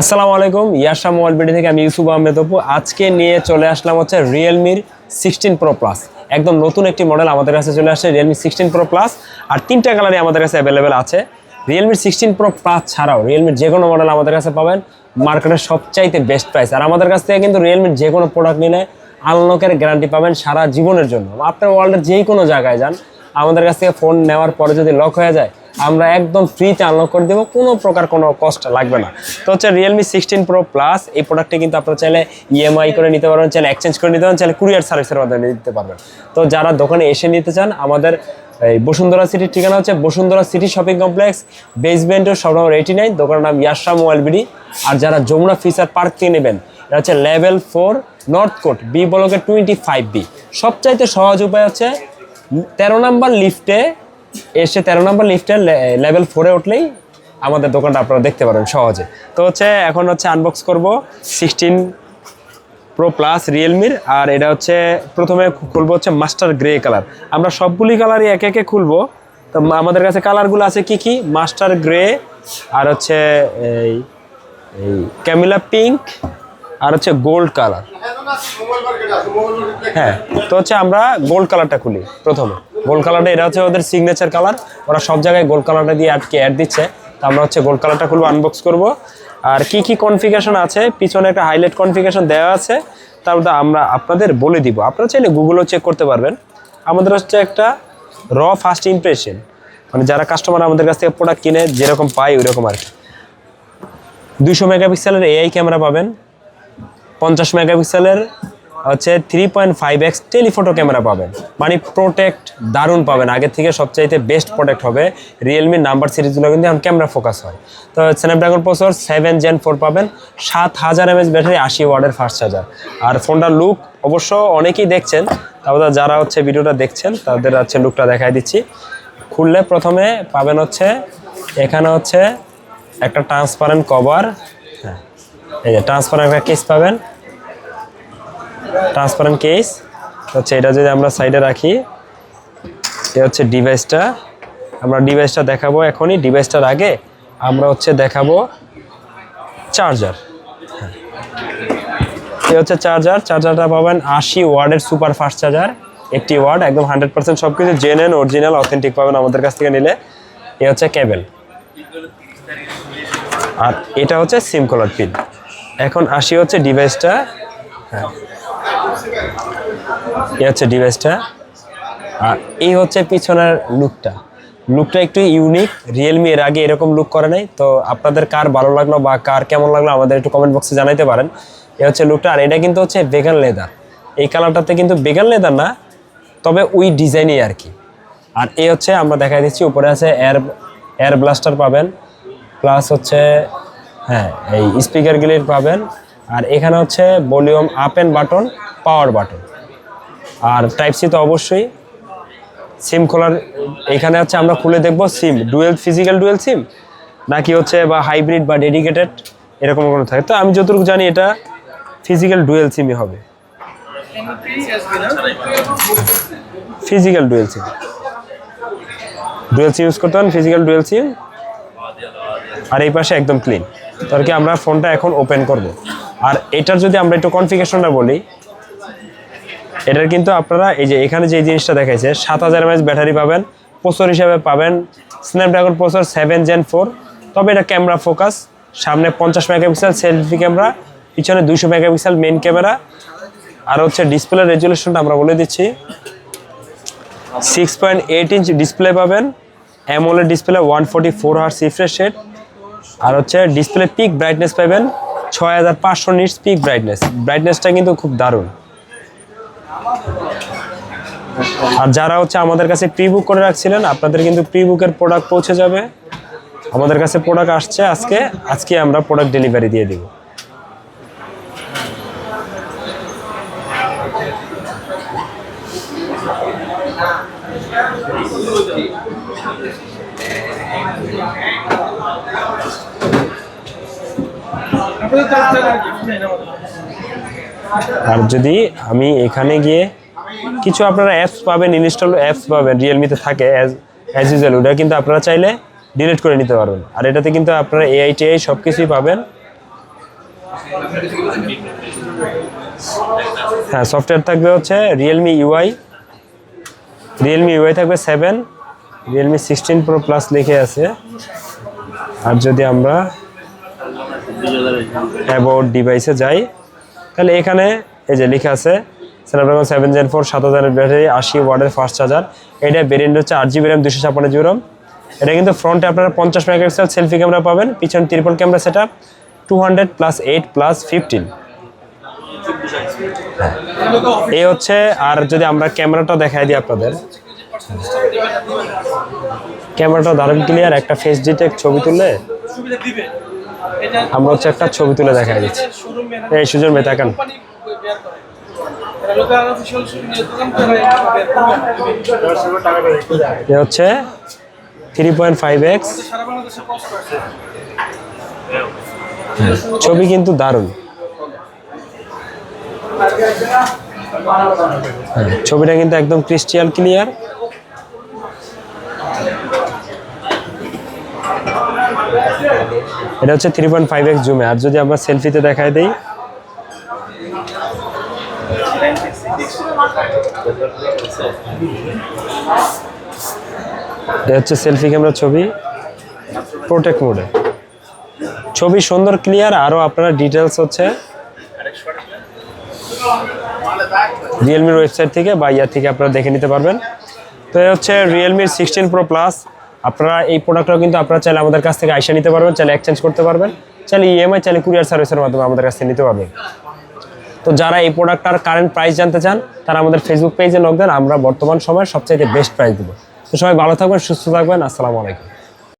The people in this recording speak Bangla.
আসসালামু আলাইকুম ইয়াশা মোবাইল বিডি থেকে আমি ইউসুফ আহমেদ অপু। আজকে নিয়ে চলে আসলাম হচ্ছে রিয়েলমির সিক্সটিন প্রো প্লাস একদম নতুন একটি মডেল আমাদের কাছে চলে আসছে রিয়েলমি সিক্সটিন প্রো প্লাস আর তিনটা কালারই আমাদের কাছে অ্যাভেলেবেল আছে। রিয়েলমির সিক্সটিন প্রো প্লাস ছাড়াও রিয়েলমির যে কোনো মডেল আমাদের কাছে পাবেন। মার্কেটের সবচাইতে বেস্ট প্রাইস আর আমাদের কাছ থেকে কিন্তু রিয়েলমির যে কোনো প্রোডাক্ট নিলে আনলকের গ্যারান্টি পাবেন সারা জীবনের জন্য। আপনার ওয়ার্ল্ডের যেই কোনো জায়গায় যান, আমাদের কাছ থেকে ফোন নেওয়ার পরে যদি লক হয়ে যায় আমরা একদম ফ্রিতে আনলক করে দেবো, কোনো প্রকার কোনো কষ্ট লাগবে না। তো হচ্ছে রিয়েলমি সিক্সটিন প্রো প্লাস এই প্রোডাক্টটি কিন্তু আপনারা চাইলে ইএমআই করে নিতে পারবেন, চাইলে এক্সচেঞ্জ করে নিতে পারবেন, চাইলে কুরিয়ার সার্ভিসের মাধ্যমে নিতে পারবেন। তো যারা দোকানে এসে নিতে চান, আমাদের এই বসুন্ধরা সিটির ঠিকানা হচ্ছে Bashundhara city shopping complex basement সব নম্বর এইটি নাইন দোকানের নাম ইয়াশা মোবাইল বিডি আর যারা যমুনা ফিচার পার্ক থেকে নেবেন, এটা হচ্ছে level four north court B ব্লকের টোয়েন্টি ফাইভ বি সবচাইতে সহজ উপায় হচ্ছে, তেরো নাম্বার লিফটে এসে তেরো নম্বর লিফটের লেভেল ফোরে উঠলেই আমাদের দোকানটা আপনারা দেখতে পারেন সহজে। তো হচ্ছে এখন হচ্ছে আনবক্স করব সিক্সটিন প্রো প্লাস রিয়েলমির আর এটা হচ্ছে প্রথমে খুলবো হচ্ছে মাস্টার গ্রে কালার আমরা সবগুলি কালারই একে একে খুলবো। তো আমাদের কাছে কালারগুলো আছে কি কি? মাস্টার গ্রে আর হচ্ছে এই এই ক্যামিলা পিঙ্ক আর হচ্ছে গোল্ড কালার হ্যাঁ তো হচ্ছে আমরা গোল্ড কালারটা খুলি প্রথমে। গোল্ড কালারটা এটা হচ্ছে ওদের সিগনেচার কালার ওরা সব জায়গায় গোল্ড কালারটা দিয়ে আটকে অ্যাড দিচ্ছে। তো আমরা হচ্ছে গোল্ড কালারটা খুলবো আনবক্স করব। আর কি কি কনফিগারেশন আছে? পিছনে একটা হাইলাইট কনফিগারেশন দেওয়া আছে। তারপর আমরা আপনাদের বলে দিব। আপনারা চাইলে গুগলও চেক করতে পারবেন। আমাদের হচ্ছে একটা র ফার্স্ট ইমপ্রেশন মানে যারা কাস্টমার আমাদের কাছ থেকে প্রোডাক্ট কিনে, যেরকম পায় ওই রকম আর কি। দুশো মেগাপিক্সেলের এআই ক্যামেরা পাবেন। পঞ্চাশ মেগাপিক্সেলের হচ্ছে three point five x telephoto camera পাবেন। মানে প্রোটেক্ট দারুণ পাবেন। আগের থেকে সবচাইতে বেস্ট প্রোটেক্ট হবে রিয়েলমির নাম্বার সিরিজগুলো কিন্তু এখন ক্যামেরা ফোকাস হয়। তো Snapdragon processor seven gen four পাবেন, সাত হাজার এমএচ ব্যাটারি আশি ওয়ার্ডের ফাস্ট চার্জার আর ফোনটার লুক অবশ্য অনেকেই দেখছেন, তারপর যারা হচ্ছে ভিডিওটা দেখছেন, তাদের হচ্ছে লুকটা দেখাই দিচ্ছি। খুললে প্রথমে পাবেন হচ্ছে, এখানে হচ্ছে একটা ট্রান্সপারেন্ট কভার হ্যাঁ এই যে ট্রান্সপারেন্ট একটা কেস পাবেন। ট্রান্সপারেন্ট কেস হচ্ছে এটা যদি আমরা সাইডে রাখি, এ হচ্ছে ডিভাইসটা আমরা ডিভাইসটা দেখাবো এখনই ডিভাইসটার আগে আমরা হচ্ছে দেখাবো চার্জার এ হচ্ছে চার্জার চার্জারটা পাবেন আশি ওয়ার্ডের সুপার ফাস্ট চার্জার একটি ওয়ার্ড, একদম হান্ড্রেড পার্সেন্ট সব কিছু জেনুইন অরিজিনাল অথেন্টিক পাবেন আমাদের কাছ থেকে নিলে। এ হচ্ছে কেবেল আর এটা হচ্ছে সিম কলার পিন এখন আসি হচ্ছে ডিভাইসটা হ্যাঁ। এই হচ্ছে ডিভাইসটা। আর এই হচ্ছে পিছনের লুকটা লুকটা একটু ইউনিক রিয়েলমি এর আগে এরকম লুক করে নাই। তো আপনাদের কার ভালো লাগল বা কার কেমন লাগল আমাদের একটু কমেন্ট বক্সে জানাইতে পারেন। এ হচ্ছে লুকটা আর এটা কিন্তু হচ্ছে বেগান লেদার এই কালারটাতে কিন্তু বেগান লেদার না, তবে ওই ডিজাইনই আর কি। আর এই হচ্ছে আমরা দেখাই দিচ্ছি, উপরে আছে এয়ার এয়ার ব্লাস্টার পাবেন। প্লাস হচ্ছে হ্যাঁ এই স্পিকারগুলির পাবেন। আর এখানে হচ্ছে volume up and button, power button. R type C তো অবশ্যই। সিম খোলার, এখানে হচ্ছে আমরা খুলে দেখব SIM, dual physical dual SIM, নাকি হচ্ছে বা হাইব্রিড বা ডেডিকেটেড, এরকম কোনো থাকে। তো আমি যতটুকু জানি এটা ফিজিক্যাল ডুয়েল সিমই হবে। Physical dual SIM. Dual SIM use করতে পারেন, ফিজিক্যাল ডুয়েল সিম। আর এই পাশে একদম ক্লিন। তো আর কি আমরা ফোনটা এখন ওপেন করব? আর এটার যদি আমরা একটু কনফিগারেশনটা বলি, এটার কিন্তু আপনারা এই যে এখানে যে জিনিসটা দেখাইছে, সাত হাজার এমএচ ব্যাটারি পাবেন প্রসেসর হিসাবে পাবেন Snapdragon processor seven gen four তবে এটা ক্যামেরা ফোকাস সামনে পঞ্চাশ মেগাপিক্সেল সেলফি ক্যামেরা পিছনে দুশো মেগাপিক্সেল মেইন ক্যামেরা আর হচ্ছে ডিসপ্লে রেজুলেশনটা আমরা বলে দিচ্ছি। Six point eight inch display পাবেন AMOLED display one forty four hertz refresh rate আর হচ্ছে ডিসপ্লে পিক ব্রাইটনেস পাবেন ছয় হাজার পাঁচশো নিটস পিক ব্রাইটনেস ব্রাইটনেসটা কিন্তু খুব দারুণ। আর যারা হচ্ছে আমাদের কাছে প্রি বুক করে রাখছিলেন, আপনাদের কিন্তু প্রি বুকের প্রোডাক্ট পৌঁছে যাবে। আমাদের কাছে প্রোডাক্ট আসছে আজকে। আজকে আমরা প্রোডাক্ট ডেলিভারি দিয়ে দিব। আর যদি আমি এখানে গিয়ে কিছু আপনারা অ্যাপস পাবেন ইনস্টল অ্যাপস পাবেন রিয়েলমিতে থাকে অ্যাজ ইউজুয়াল ওটা কিন্তু আপনারা চাইলে ডিলিট করে নিতে পারবেন। আর এটাতে কিন্তু আপনারা এআই টিআই সব কিছুই পাবেন। হ্যাঁ সফটওয়্যার থাকবে হচ্ছে রিয়েলমি ইউআই রিয়েলমি ইউআই থাকবে seven Realme sixteen pro plus লিখে আছে। আর যদি আমরা অ্যাবাউট ডিভাইসে যাই। তাহলে এখানে এই যে লেখা আছে স্ন্যাপড্রাগন সেভেন জেন ফোর সাত হাজারের ব্যাটারি আশি ওয়ার্ডের ফাস্ট চার্জার এটা ভেরিয়েন্ট হচ্ছে আট জিবি র্যাম দুশো ছাপ্পান্ন জিবি র্যাম এটা কিন্তু ফ্রন্টে আপনারা পঞ্চাশ মেগাপিক্সেল সেলফি ক্যামেরা পাবেন, পিছন triple camera set up two hundred plus eight plus fifteen এই হচ্ছে, আর যদি আমরা ক্যামেরাটা দেখাই দিই আপনাদের। ক্যামেরাটা দারুণ ক্লিয়ার একটা ফেস ডিটেক্ট ছবি তুললে। আমরা হচ্ছে একটা ছবি তুলে দেখা শোরুম এই সুজন ভাই তাকান হচ্ছে থ্রি পয়েন্ট ফাইভ এক্স ছবি কিন্তু দারুণ। হ্যাঁ, ছবিটা কিন্তু একদম ক্রিস্টিয়াল ক্লিয়ার এটা হচ্ছে থ্রি পয়েন্ট ফাইভ এক্স জুমে আর যদি আমরা সেলফিতে দেখাই দিই। এটা হচ্ছে সেলফি ক্যামেরা ছবি। প্রোটেক্ট মোডে ছবি সুন্দর ক্লিয়ার আরও আপনারা ডিটেলস হচ্ছে। রিয়েলমির ওয়েবসাইট থেকে বা ইয়ার থেকে আপনারা দেখে নিতে পারবেন। তো হচ্ছে রিয়েলমির সিক্সটিন প্রো প্লাস আপনারা এই প্রোডাক্টটাও কিন্তু আপনারা চাইলে আমাদের কাছ থেকে আইসা নিতে পারবেন, চাইলে এক্সচেঞ্জ করতে পারবেন, চাইলে ইএমআই চাইলে কুরিয়ার সার্ভিসের মাধ্যমে আমাদের কাছ থেকে নিতে পারবেন। তো যারা এই প্রোডাক্টটার কারেন্ট প্রাইস জানতে চান, তারা আমাদের ফেসবুক পেজে লোক দেন আমরা বর্তমান সময়ে সবচাইতে বেস্ট প্রাইস দেবো। তো সবাই ভালো থাকবেন, সুস্থ থাকবেন, আসসালামু আলাইকুম।